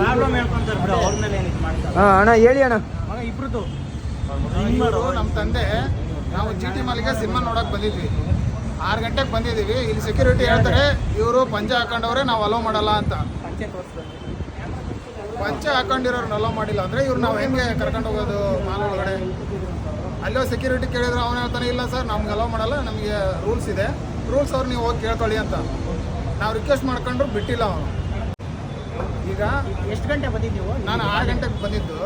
ಮಾಡ್ತಾರೆ ಬಿಡು ಅವ್ರ ಮೇಲೆ ಏನಿದು ಮಾಡ್ತಾರೆ? ಹಾಂ ಅಣ್ಣ ಹೇಳಿ ಅಣ್ಣ. ಮಗ ಇಬ್ರದ್ದು ಇವರು ನಮ್ಮ ತಂದೆ ನಾವು ಜಿ ಟಿ ಮಾಲಿಗೆ ಸಿನಿಮಾ ನೋಡಕ್ ಬಂದಿದ್ವಿ. ಆರು ಗಂಟೆಗೆ ಬಂದಿದ್ದೀವಿ. ಇಲ್ಲಿ ಸೆಕ್ಯೂರಿಟಿ ಹೇಳ್ತಾರೆ ಇವರು ಪಂಚೆ ಹಾಕೊಂಡವ್ರೆ ನಾವು ಅಲೋ ಮಾಡಲ್ಲ ಅಂತ. ಪಂಚೆ ತೋರಿಸ್ತಾರೆ. ಪಂಚೆ ಹಾಕೊಂಡಿರೋರ್ನ ಅಲೋ ಮಾಡಿಲ್ಲ ಅಂದರೆ ಇವ್ರು ನಾವು ಹೆಂಗೆ ಕರ್ಕೊಂಡು ಹೋಗೋದು ಮಾಲ್ ಒಳಗಡೆ? ಅಲ್ಲೋ ಸೆಕ್ಯೂರಿಟಿ ಕೇಳಿದ್ರೆ ಅವನು ಹೇಳ್ತಾನೆ ಇಲ್ಲ ಸರ್ ನಮ್ಗೆ ಅಲೋ ಮಾಡಲ್ಲ ನಮಗೆ ರೂಲ್ಸ್ ಇದೆ. ರೂಲ್ಸ್ ಅವ್ರು ನೀವು ಹೋಗಿ ಕೇಳ್ಕೊಳ್ಳಿ ಅಂತ. ನಾವು ರಿಕ್ವೆಸ್ಟ್ ಮಾಡ್ಕೊಂಡ್ರು ಬಿಟ್ಟಿಲ್ಲ ಅವನು. ಈಗ ಎಷ್ಟು ಗಂಟೆ ಬಂದಿದ್ದೀವು? ನಾನು ಆರು ಗಂಟೆಗೆ ಬಂದಿದ್ದು.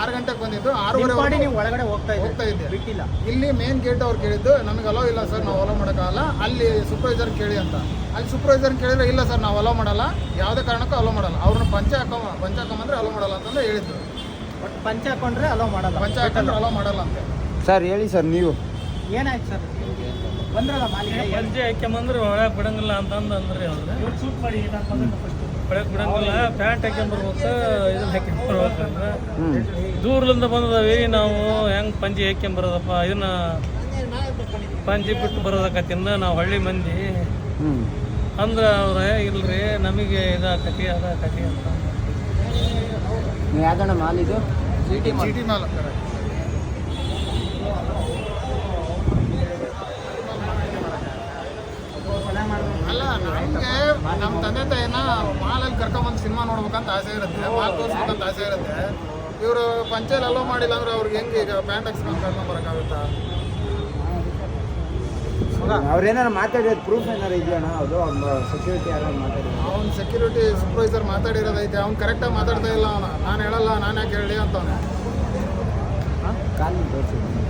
ಆರು ಗಂಟೆಗೆ ಬಂದಿದ್ದು. ಆರೂವರೆ ಮಾಡಿ ನೀವು ಒಳಗಡೆ ಹೋಗ್ತಾ ಹೋಗ್ತಾ ಇದ್ದೆ ಬಿಟ್ಟಿಲ್ಲ. ಇಲ್ಲಿ ಮೇನ್ ಗೇಟ್ ಅವ್ರು ಕೇಳಿದ್ದು ನಮಗೆ ಅಲೋ ಇಲ್ಲ ಸರ್ ನಾವು ಅಲೋ ಮಾಡೋಕ್ಕಾಗಲ್ಲ. ಅಲ್ಲಿ ಸೂಪರ್ವೈಸರ್ ಕೇಳಿ ಅಂತ. ಅಲ್ಲಿ ಸೂಪರ್ವೈಸರ್ ಕೇಳಿದ್ರೆ ಇಲ್ಲ ಸರ್ ನಾವು ಅಲೋ ಮಾಡಲ್ಲ. ಯಾವುದೇ ಕಾರಣಕ್ಕೂ ಅಲೋ ಮಾಡಲ್ಲ. ಅವ್ರನ್ನ ಪಂಚ ಹಾಕೋ ಪಂಚ ಹಾಕೊಂಬಂದ್ರೆ ಅಲೋ ಮಾಡಲ್ಲ ಅಂತಂದು ಹೇಳಿದ್ರು ಬಟ್ ಪಂಚೆ ಹಾಕೊಂಡ್ರೆ ಅಲೋ ಮಾಡಲ್ಲ. ಪಂಚ ಹಾಕೊಂಡ್ರೆ ಅಲೋ ಮಾಡಲ್ಲ ಅಂತ. ಸರ್ ಹೇಳಿ ಸರ್ ನೀವು. ಏನಾಯ್ತು ಸರ್? ಬಂದ್ರಲ್ಲ ಮಾಲಿಕ ಪಂಚೆ ಹಾಕ್ಯಂಬಂದ್ರೆ ಒಳಗೆ ಬಿಡಂಗಿಲ್ಲ ಅಂತಂದ್ರೆ ಅಂದ್ರೆ ಅವ್ರು. ಸೂಟ್ ಮಾಡಿ ಒಳಗೆ ಬಿಡಂಗಿಲ್ಲ. ಪ್ಯಾಂಟ್ ಹಾಕ್ಯಂಬರ್ಬೇಕು ಇದನ್ನ ಹಾಕ್ಯಂಬರ್ಬೇಕಂದ್ರೆ ದೂರದಿಂದ ಬಂದದವಿ. ನಾವು ಹೆಂಗೆ ಪಂಜಿ ಹಾಕ್ಯಂಬರೋದಪ್ಪ ಇದನ್ನ ಪಂಜಿ ಬಿಟ್ಟು ಬರೋದಕ್ಕತ್ತಿಂದ ನಾವು ಹಳ್ಳಿ ಮಂದಿ ಅಂದ್ರೆ ಅವ್ರೆ ಇಲ್ರಿ ನಮಗೆ ಇದಾಕತಿ ಅದಾಕತಿ ಅಂತ. ನೀವು ಯಾವ್ದಣ್ಣ ಮಾಲ್ ಇದು? G T G T mall ಅಲ್ಲ ನಮಗೆ ನಮ್ಮ ತಂದೆ ತಾಯಿನ ಮಾಲಲ್ಲಿ ಕರ್ಕೊಂಬಂದು ಸಿನಿಮಾ ನೋಡ್ಬೇಕಂತ ಆಸೆ ಇರುತ್ತೆ ಮಾಲ್ ತೋರಿಸ್ಬೇಕಂತ ಆಸೆ ಇರುತ್ತೆ. ಇವರು ಪಂಚಾಯಲ್ ಅಲೋ ಮಾಡಿಲ್ಲ ಅಂದ್ರೆ ಅವ್ರಿಗೆ ಹೆಂಗೆ ಈಗ ಪ್ಯಾಂಟ್ ಹಾಕ್ಸ್ಕೊಂಡು ಕರ್ಕೊಂಡ್ ಬರೋಕ್ಕಾಗುತ್ತಾ? ಅವ್ರೇನಾರು ಮಾತಾಡಿರೋದು ಪ್ರೂಫ್ ಏನಾರು ಇದೆಯಣ್ಣ ಅದು ಸೆಕ್ಯೂರಿಟಿ ಯಾರು ಮಾತಾಡಿದ್ರು ಅವ್ನು ಸೆಕ್ಯೂರಿಟಿ ಸೂಪರ್ವೈಸರ್ ಮಾತಾಡಿರೋದೈತೆ ಅವ್ನು ಕರೆಕ್ಟಾಗಿ ಮಾತಾಡ್ತಾ ಇಲ್ಲ ಅವನು. ನಾನು ಹೇಳಲ್ಲ ನಾನು ಯಾಕೆ ಹೇಳಿ ಅಂತವನು. ಕಾಲು ತೋರಿಸಿದ್ರು